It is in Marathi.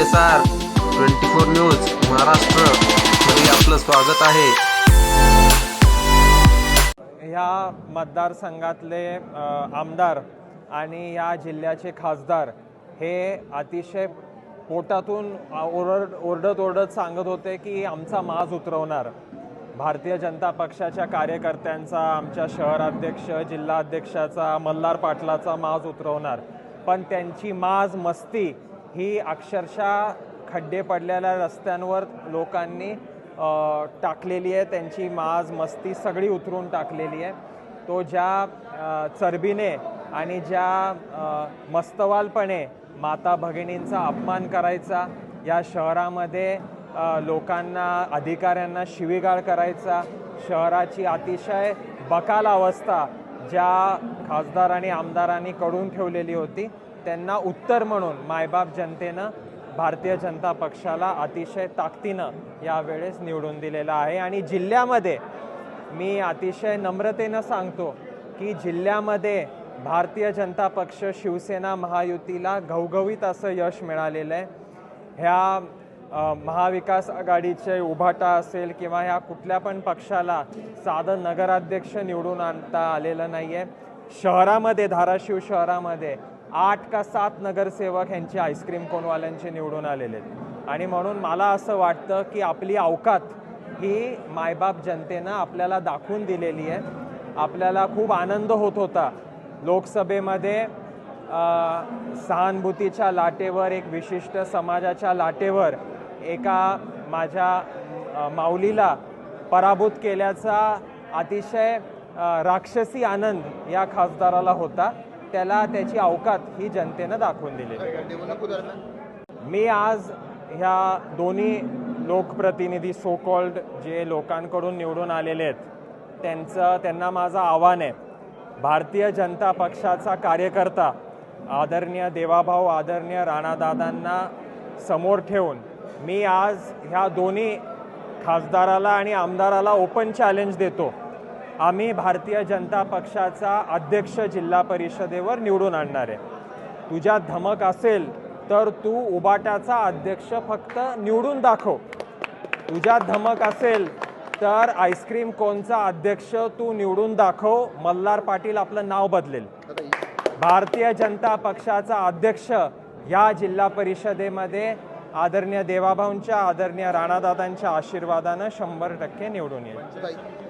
S R twenty four news Maharashtra. मध्ये आपलं स्वागत आहे. ह्या मतदारसंघातले आमदार आणि या जिल्ह्याचे खासदार हे अतिशय पोटातून ओरड ओरडत ओरडत सांगत होते की आमचा माज उतरवणार. भारतीय जनता पक्षाच्या कार्यकर्त्यांचा आमच्या शहराध्यक्ष जिल्हाध्यक्षाचा मल्हार पाटलाचा माज उतरवणार. पण त्यांची माज मस्ती ही अक्षरशः खड्डे पडलेल्या रस्त्यांवर लोकांनी टाकलेली आहे. त्यांची माज मस्ती सगळी उतरून टाकलेली आहे. तो ज्या चरबीने आणि ज्या मस्तवालपणे माता भगिनींचा अपमान करायचा या शहरामध्ये लोकांना अधिकाऱ्यांना शिवीगाळ करायचा शहराची अतिशय बकाल अवस्था ज्या खासदार आणि आमदारांनी कडून ठेवलेली होती. त्यांना उत्तर म्हणून मायबाप जनतेनं भारतीय जनता पक्षाला अतिशय ताकदीनं यावेळेस निवडून दिलेलं आहे. आणि जिल्ह्यामध्ये मी अतिशय नम्रतेनं सांगतो की जिल्ह्यामध्ये भारतीय जनता पक्ष शिवसेना महायुतीला घवघवीत असं यश मिळालेलं आहे. ह्या महाविकास आघाडीचे उभाटा असेल किंवा ह्या कुठल्या पण पक्षाला साधं नगराध्यक्ष निवडून आणता आलेलं नाही आहे शहरामध्ये धाराशिव शहरामध्ये आठ का सात नगरसेवक ह्यांचे आईस्क्रीम कोनवाल्यांचे निवडून आलेले आहेत. आणि म्हणून मला असं वाटतं की आपली अवकात ही मायबाप जनतेनं आपल्याला दाखवून दिलेली आहे. आपल्याला खूप आनंद होत होता. लोकसभेमध्ये सहानुभूतीच्या लाटेवर एक विशिष्ट समाजाच्या लाटेवर एका माझ्या माऊलीला पराभूत केल्याचा अतिशय राक्षसी आनंद या खासदाराला होता. त्याला त्याची अवकात ही जनतेनं दाखवून दिलेली मी आज ह्या दोन्ही लोकप्रतिनिधी सो कॉल्ड जे लोकांकडून निवडून आलेले आहेत त्यांचं त्यांना माझं आव्हान आहे. भारतीय जनता पक्षाचा कार्यकर्ता आदरणीय देवाभाऊ आदरणीय राणादादांना समोर ठेवून मी आज ह्या दोन्ही खासदाराला आणि आमदाराला ओपन चॅलेंज देतो. आम्ही भारतीय जनता पक्षाचा अध्यक्ष जिल्हा परिषदेवर निवडून आणणार आहे. तुझ्या धमक असेल तर तू उबाटाचा अध्यक्ष फक्त निवडून दाखव. तुझ्या धमक असेल तर आईस्क्रीम कोनचा अध्यक्ष तू निवडून दाखव. मल्हार पाटील आपलं नाव बदलेल. भारतीय जनता पक्षाचा अध्यक्ष या जिल्हा परिषदेमध्ये आदरणीय देवाभाऊंच्या आदरणीय राणादादांच्या आशीर्वादानं शंभर टक्के निवडून येईल.